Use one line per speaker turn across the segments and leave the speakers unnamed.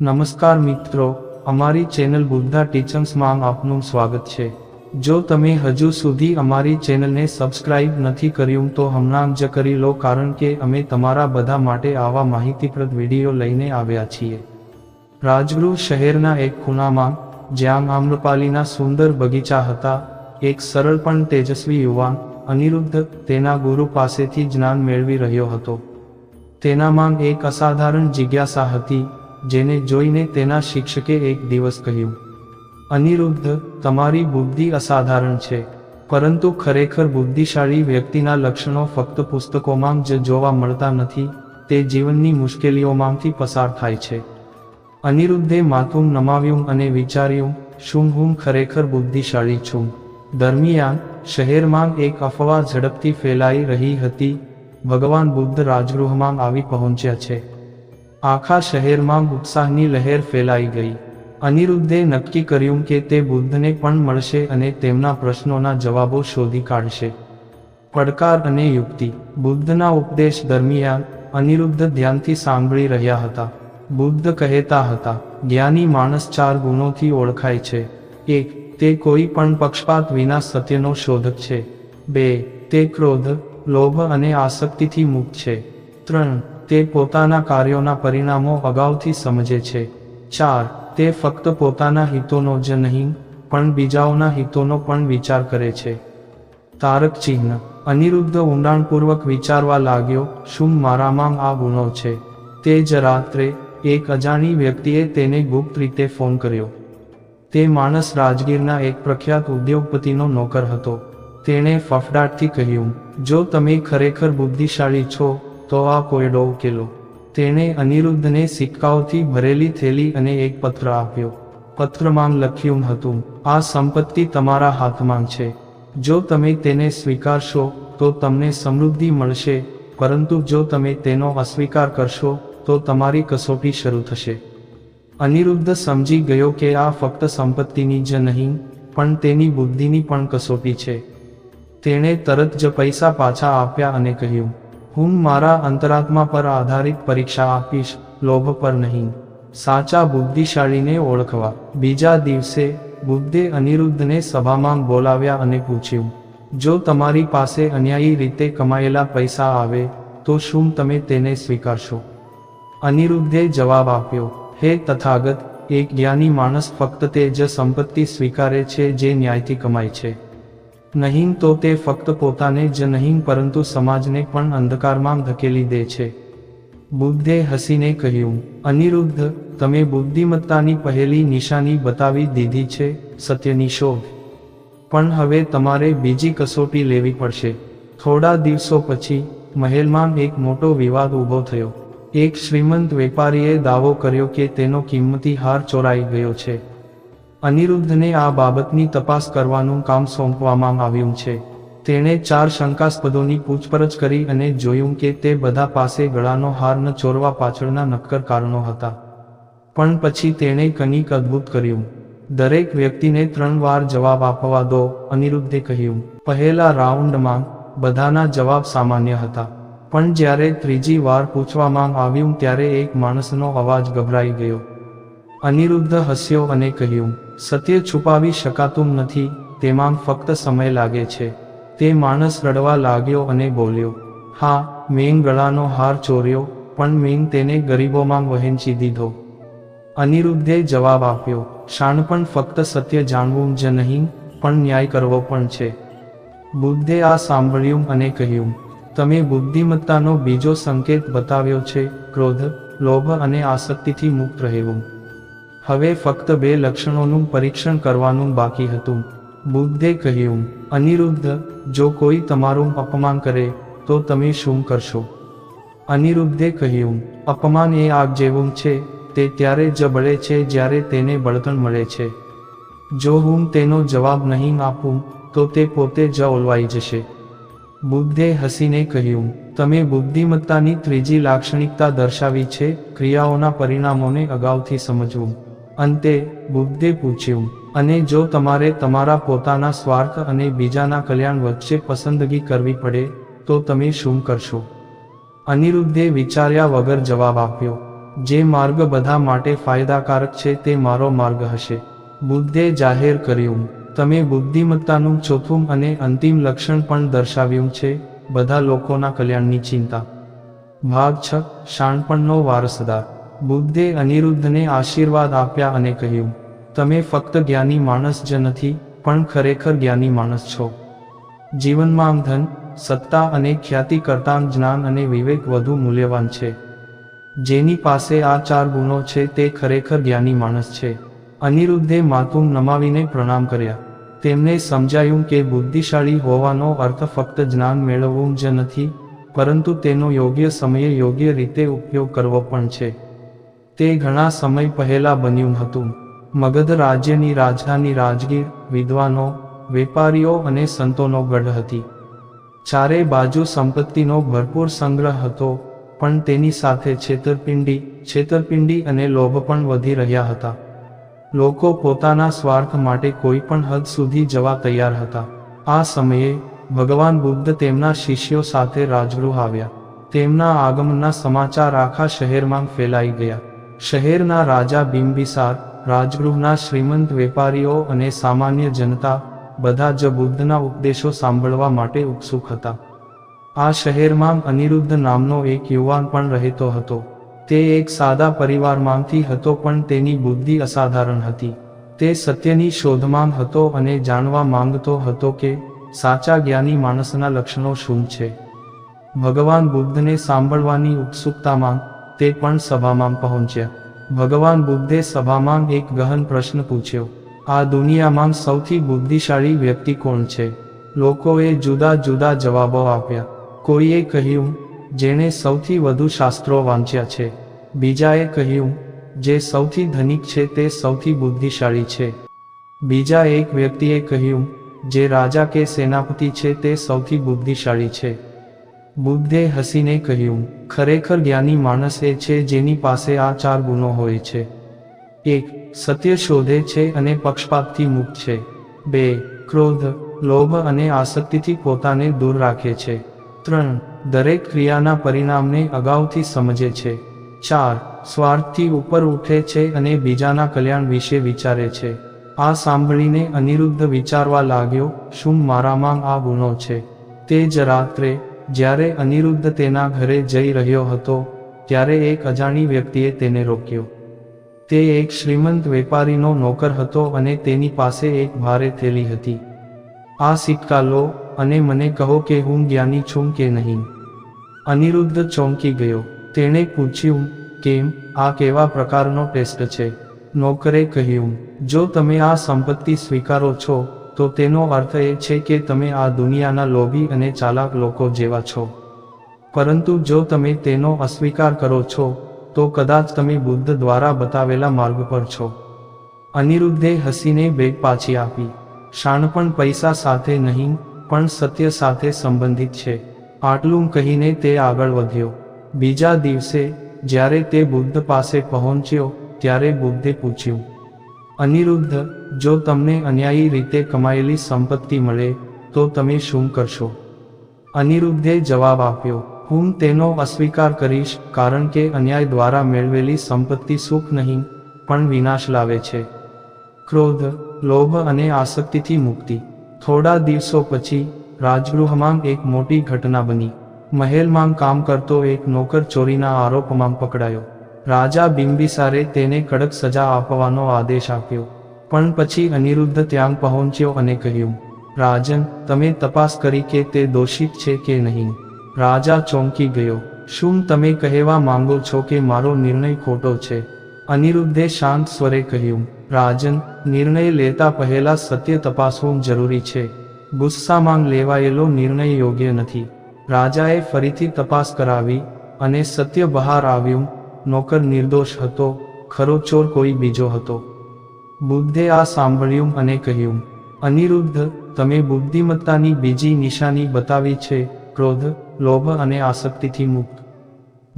નમસ્કાર મિત્રો, અમારી ચેનલ બુદ્ધા ટીચર્સમાં આપનું સ્વાગત છે. જો તમે હજુ સુધી અમારી ચેનલને સબસ્ક્રાઇબ નથી કર્યું તો હમણાં જ કરી લો કારણ કે અમે તમારા બધા માટે આવા માહિતીપ્રદ વીડિયો લઈને આવ્યા છીએ. રાજગૃહ શહેરના એક ખૂણામાં, જ્યાં આમ્રપાલીના સુંદર બગીચા હતા, એક સરળ પણ તેજસ્વી યુવાન, અનિરુદ્ધ, તેના ગુરુ પાસેથી જ્ઞાન મેળવી રહ્યો હતો. તેનામાં એક અસાધારણ જિજ્ઞાસા હતી જેને જોઈને તેના શિક્ષકે એક દિવસ કહ્યું, અનિરુદ્ધ, તમારી બુદ્ધિ અસાધારણ છે, પરંતુ ખરેખર બુદ્ધિશાળી વ્યક્તિના લક્ષણો ફક્ત પુસ્તકોમાં જ જોવા મળતા નથી, તે જીવનની મુશ્કેલીઓમાંથી પસાર થાય છે. અનિરુદ્ધે માથું નમાવ્યું અને વિચાર્યું, શું હું ખરેખર બુદ્ધિશાળી છું? દરમિયાન, શહેરમાં એક અફવા ઝડપથી ફેલાઈ રહી હતી, ભગવાન બુદ્ધ રાજગૃહમાં આવી પહોંચ્યા છે. આખા શહેરમાં ઉત્સાહની લહેર ફેલાઈ ગઈ. અનિરુદ્ધે નક્કી કર્યું કે તે બુદ્ધને પણ મળશે અને તેમના પ્રશ્નોના જવાબો શોધી કાઢશે. પડકાર અને યુક્તિ. બુદ્ધના ઉપદેશ દરમિયાન અનિરુદ્ધ ધ્યાનથી સાંભળી રહ્યા હતા. બુદ્ધ કહેતા હતા, જ્ઞાની માણસ ચાર ગુણોથી ઓળખાય છે. એક, તે કોઈ પણ પક્ષપાત વિના સત્યનો શોધક છે. બે, તે ક્રોધ, લોભ અને આસક્તિથી મુક્ત છે. ત્રણ તે પોતાના કાર્યોના પરિણામો અગાઉથી સમજે છે. ચાર, તે ફક્ત પોતાના હિતોનો જ નહીં, પણ બીજાઓના હિતોનો પણ વિચાર કરે છે. તારક ચિહ્ન, અનિરુદ્ધ ઊંડાણપૂર્વક વિચારવા લાગ્યો, શું મારામાં આ ગુણો છે? તે જ રાત્રે, એક અજાણી વ્યક્તિએ તેને ગુપ્ત રીતે ફોન કર્યો. તે માણસ રાજગીરના એક પ્રખ્યાત ઉદ્યોગપતિનો નોકર હતો. તેણે ફફડાટથી કહ્યું, જો તમે ખરેખર બુદ્ધિશાળી છો તો આ કોયડો ઉકેલો તેણે અનિરુદ્ધને સિક્કાઓથી ભરેલી થેલી અને એક પત્ર આપ્યો. પત્રમાં લખ્યું હતું, આ સંપત્તિ તમારા હાથમાં છે. જો તમે તેને સ્વીકારશો, તો તમને સમૃદ્ધિ મળશે, પરંતુ જો તમે તેનો અસ્વીકાર કરશો, તો તમારી કસોટી શરૂ થશે. અનિરુદ્ધ સમજી ગયો કે આ ફક્ત સંપત્તિની જ નહીં, પણ તેની બુદ્ધિની પણ કસોટી છે. તેણે તરત જ પૈસા પાછા આપ્યા અને કહ્યું હું મારા અંતરાત્મા પર આધારિત પરીક્ષા આપીશ, લોભ પર નહીં. સાચા બુદ્ધિશાળીને ઓળખવા. બીજા દિવસે, બુદ્ધે અનિરુદ્ધને સભામાં બોલાવ્યા અને પૂછ્યું, જો તમારી પાસે અન્યાયી રીતે કમાયેલા પૈસા આવે, તો શું તમે તેને સ્વીકારશો? અનિરુદ્ધે જવાબ આપ્યો, હે તથાગત, એક જ્ઞાની માણસ ફક્ત તે જ સંપત્તિ સ્વીકારે છે જે ન્યાયથી કમાય છે. નહીં તો તે ફક્ત પોતાને જ નહીં પરંતુ સમાજને પણ અંધકારમાં ધકેલી દે છે. બુદ્ધે હસીને કહ્યું, અનિરુદ્ધ, તમે બુદ્ધિમત્તાની પહેલી નિશાની બતાવી દીધી છે, સત્યની શોધ. પણ હવે તમારે બીજી કસોટી લેવી પડશે. થોડા દિવસો પછી, મહેલમાં એક મોટો વિવાદ ઊભો થયો. એક શ્રીમંત વેપારીએ દાવો કર્યો કે તેનો કિંમતી હાર ચોરાઈ ગયો છે. અનિરુદ્ધને આ બાબતની તપાસ કરવાનું કામ સોંપવામાં આવ્યું છે. તેણે ચાર શંકાસ્પદોની પૂછપરછ કરી અને જોયું કે તે બધા પાસે ગળાનો હાર ન ચોરવા પાછળના નક્કર કારણો હતા. પણ પછી તેણે કંઈક અદ્ભુત કર્યું. દરેક વ્યક્તિને ત્રણ વાર જવાબ આપવા દો, અનિરુદ્ધે કહ્યું. પહેલા રાઉન્ડમાં બધાના જવાબ સામાન્ય હતા. પણ જ્યારે ત્રીજી વાર પૂછવામાં આવ્યું ત્યારે એક માણસનો અવાજ ગભરાઈ ગયો. અનિરુદ્ધ હસ્યો અને કહ્યું સત્ય છુપાવી શકાતું નથી, તેમાં ફક્ત સમય લાગે છે. તે માણસ રડવા લાગ્યો અને બોલ્યો, હા, મેં ગળાનો હાર ચોર્યો, પણ મેં તેને ગરીબોમાં વહેંચી દીધો. અનિરુદ્ધે જવાબ આપ્યો શાણપણ ફક્ત સત્ય જાણવું જ નહીં, પણ ન્યાય કરવો પણ છે. બુદ્ધે આ સાંભળ્યું અને કહ્યું, તમે બુદ્ધિમત્તાનો બીજો સંકેત બતાવ્યો છે, ક્રોધ, લોભ અને આસક્તિથી મુક્ત રહેવું. હવે ફક્ત બે લક્ષણોનું પરીક્ષણ કરવાનું બાકી હતું. બુદ્ધે કહ્યું, અનિરુદ્ધ, જો કોઈ તમારું અપમાન કરે, તો તમે શું કરશો? અનિરુદ્ધે કહ્યું, અપમાન એ આગ જેવું છે, તે ત્યારે જ બળે છે જ્યારે તેને બળતણ મળે છે. જો હું તેનો જવાબ નહીં આપું, તો તે પોતે જ ઓલવાઈ જશે. બુદ્ધે હસીને કહ્યું, તમે બુદ્ધિમત્તાની ત્રીજી લાક્ષણિકતા દર્શાવી છે, ક્રિયાઓના પરિણામોને અગાઉથી સમજવું. અંતે બુદ્ધે પૂછ્યું, અને જો તમારે તમારા પોતાના સ્વાર્થ અને બીજાના કલ્યાણ વચ્ચે પસંદગી કરવી પડે, તો તમે શું કરશો અનિરુદ્ધે વિચાર્યા વગર જવાબ આપ્યો, જે માર્ગ બધા માટે ફાયદાકારક છે તે મારો માર્ગ હશે બુદ્ધે જાહેર કર્યું, તમે બુદ્ધિમત્તાનું ચોથું અને અંતિમ લક્ષણ પણ દર્શાવ્યું છે, બધા લોકોના કલ્યાણની ચિંતા. ભાગ છ, શાણપણનો વારસદાર. બુદ્ધે અનિરુદ્ધને આશીર્વાદ આપ્યા અને કહ્યું, તમે ફક્ત જ્ઞાની માણસ જ નથી, પણ ખરેખર જ્ઞાની માણસ છો. જીવનમાં ધન, સત્તા અને ખ્યાતિ કરતાં જ્ઞાન અને વિવેક વધુ મૂલ્યવાન છે. જેની પાસે આ ચાર ગુણો છે તે ખરેખર જ્ઞાની માણસ છે. અનિરુદ્ધે માથું નમાવીને પ્રણામ કર્યા. તેમને સમજાયું કે બુદ્ધિશાળી હોવાનો અર્થ ફક્ત જ્ઞાન મેળવવું જ નથી, પરંતુ તેનો યોગ્ય સમયે યોગ્ય રીતે ઉપયોગ કરવો પણ છે. તે ઘણા સમય પહેલા બન્યું હતું. મગધ રાજ્યની રાજધાની રાજગીર, વિદ્વાનો, વેપારીઓ અને સંતોનો ગઢ હતી. ચારે બાજુ સંપત્તિનો ભરપૂર સંગ્રહ હતો, પણ તેની સાથે છેતરપિંડી છેતરપિંડી અને લોભ પણ વધી રહ્યા હતા. લોકો પોતાના સ્વાર્થ માટે કોઈ પણ હદ સુધી જવા તૈયાર હતા. આ સમયે, ભગવાન બુદ્ધ તેમના શિષ્યો સાથે રાજગૃહ આવ્યા. તેમના આગમનના સમાચાર આખા શહેરમાં ફેલાઈ ગયા. શહેરના રાજા બિંબિસાર, રાજગૃહના શ્રીમંત વેપારીઓ અને સામાન્ય જનતા બધા જ બુદ્ધના ઉપદેશો સાંભળવા માટે ઉત્સુક હતા. આ શહેરમાં અનિરુદ્ધ નામનો એક યુવાન પણ રહેતો હતો. તે એક સાદા પરિવારમાંથી હતો પણ તેની બુદ્ધિ અસાધારણ હતી. તે સત્યની શોધમાં હતો અને જાણવા માંગતો હતો કે સાચા જ્ઞાની માણસના લક્ષણો શું છે. ભગવાન બુદ્ધને સાંભળવાની ઉત્સુકતામાં તે પણ સભામાં પહોંચ્યા. ભગવાન બુદ્ધે સભામાં એક ગહન પ્રશ્ન પૂછ્યો, આ દુનિયામાં સૌથી બુદ્ધિશાળી વ્યક્તિ કોણ છે? લોકોએ જુદા જુદા જવાબો આપ્યા. કોઈએ કહ્યું, જેણે સૌથી વધુ શાસ્ત્રો વાંચ્યા છે. બીજાએ કહ્યું, જે સૌથી ધનિક છે તે સૌથી બુદ્ધિશાળી છે. બીજા એક વ્યક્તિએ કહ્યું, જે રાજા કે સેનાપતિ છે તે સૌથી બુદ્ધિશાળી છે. બુદ્ધે હસીને કહ્યું, ખરેખર જ્ઞાની માણસ એ છે જેની પાસે આ ચાર ગુણો હોય છે. એક, સત્ય શોધે છે અને પક્ષપાતથી મુક્ત છે. બે, ક્રોધ, લોભ અને આસક્તિથી પોતાને દૂર રાખે છે. ત્રણ, દરેક ક્રિયાના પરિણામને અગાઉથી સમજે છે. ચાર, સ્વાર્થથી ઉપર ઉઠે છે અને બીજાના કલ્યાણ વિશે વિચારે છે. આ સાંભળીને અનિરુદ્ધ વિચારવા લાગ્યો, શું મારામાં આ ગુણો છે? તે જ રાત્રે જ્યારે અનિરુદ્ધ તેના ઘરે જઈ રહ્યો હતો, ત્યારે એક અજાણી વ્યક્તિએ તેને રોક્યો. તે એક શ્રીમંત વેપારીનો નોકર હતો અને તેની પાસે એક ભારે થેલી હતી. આ સિક્કા લો અને મને કહો કે હું જ્ઞાની છું કે નહીં. અનિરુદ્ધ ચોંકી ગયો. તેણે પૂછ્યું, કેમ? આ કેવા પ્રકારનો ટેસ્ટ છે? નોકરે કહ્યું, જો તમે આ સંપત્તિ સ્વીકારો છો તો તેનો અર્થ એ છે કે તમે આ દુનિયાના લોભી અને ચાલાક લોકો જેવા છો. પરંતુ જો તમે તેનો અસ્વીકાર કરો છો, તો કદાચ તમે બુદ્ધ દ્વારા બતાવેલા માર્ગ પર છો. અનિરુદ્ધે હસીને બેગ પાછી આપી. શાણપણ પૈસા સાથે નહીં, પણ સત્ય સાથે સંબંધિત છે. આટલું કહીને તે આગળ વધ્યો. બીજા દિવસે, જ્યારે તે બુદ્ધ પાસે પહોંચ્યો, ત્યારે બુદ્ધે પૂછ્યું અનિરુદ્ધ, જો તમને અન્યાયી રીતે કમાયેલી સંપત્તિ મળે, તો તમે શું કરશો? અનિરુદ્ધે જવાબ આપ્યો, હું તેનો અસ્વીકાર કરીશ, કારણ કે અન્યાય દ્વારા મેળવેલી સંપત્તિ સુખ નહીં, પણ વિનાશ લાવે છે. ક્રોધ, લોભ અને આસક્તિથી મુક્તિ. થોડા દિવસો પછી, રાજગૃહમાં એક મોટી ઘટના બની. મહેલમાં કામ કરતો એક નોકર ચોરીના આરોપમાં પકડાયો. રાજા બિંબિસારે તેને કડક સજા આપવાનો આદેશ આપ્યો. પણ પછી અનિરુદ્ધ ત્યાં પહોંચ્યો અને કહ્યું, રાજન, તમે તપાસ કરી કે તે દોષિત છે કે નહીં? રાજા ચોંકી ગયો, શું તમે કહેવા માંગો છો કે મારો નિર્ણય ખોટો છે? અનિરુદ્ધે શાંત સ્વરે કહ્યું, રાજન, નિર્ણય લેતા પહેલા સત્ય તપાસવું જરૂરી છે. ગુસ્સામાં લેવાયેલો નિર્ણય યોગ્ય નથી. રાજાએ ફરીથી તપાસ કરાવી અને સત્ય બહાર આવ્યું નોકર નિર્દોષ હતો, ખરો ચોર કોઈ બીજો હતો. બુદ્ધે આ સાંભળ્યું અને કહ્યું, અનિરુદ્ધ, તમે બુદ્ધિમત્તાની બીજી નિશાની બતાવી છે, ક્રોધ, લોભ અને આસક્તિથી મુક્ત.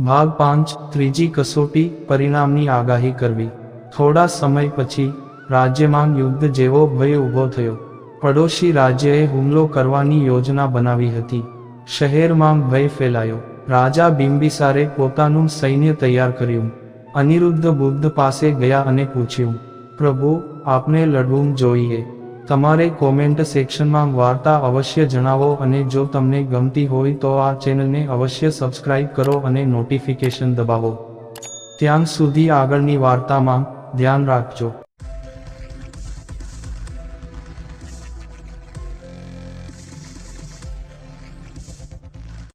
ભાગ પાંચ, ત્રીજી કસોટી, પરિણામની આગાહી કરવી. થોડા સમય પછી, રાજ્યમાં યુદ્ધ જેવો ભય ઊભો થયો. પડોશી રાજ્યએ હુમલો કરવાની યોજના બનાવી હતી. શહેરમાં ભય ફેલાયો. રાજા બિંબિસારે પોતાનું સૈન્ય તૈયાર કર્યું. અનિરુદ્ધ બુદ્ધ પાસે ગયા અને પૂછ્યું, પ્રભુ, આપને લડવું જોઈએ. તમારે કોમેન્ટ સેક્શનમાં વાર્તા અવશ્ય જણાવો અને જો તમને ગમતી હોય તો આ ચેનલને અવશ્ય સબસ્ક્રાઇબ કરો અને નોટિફિકેશન દબાવો. ત્યાં સુધી આગળની વાર્તામાં ધ્યાન રાખજો.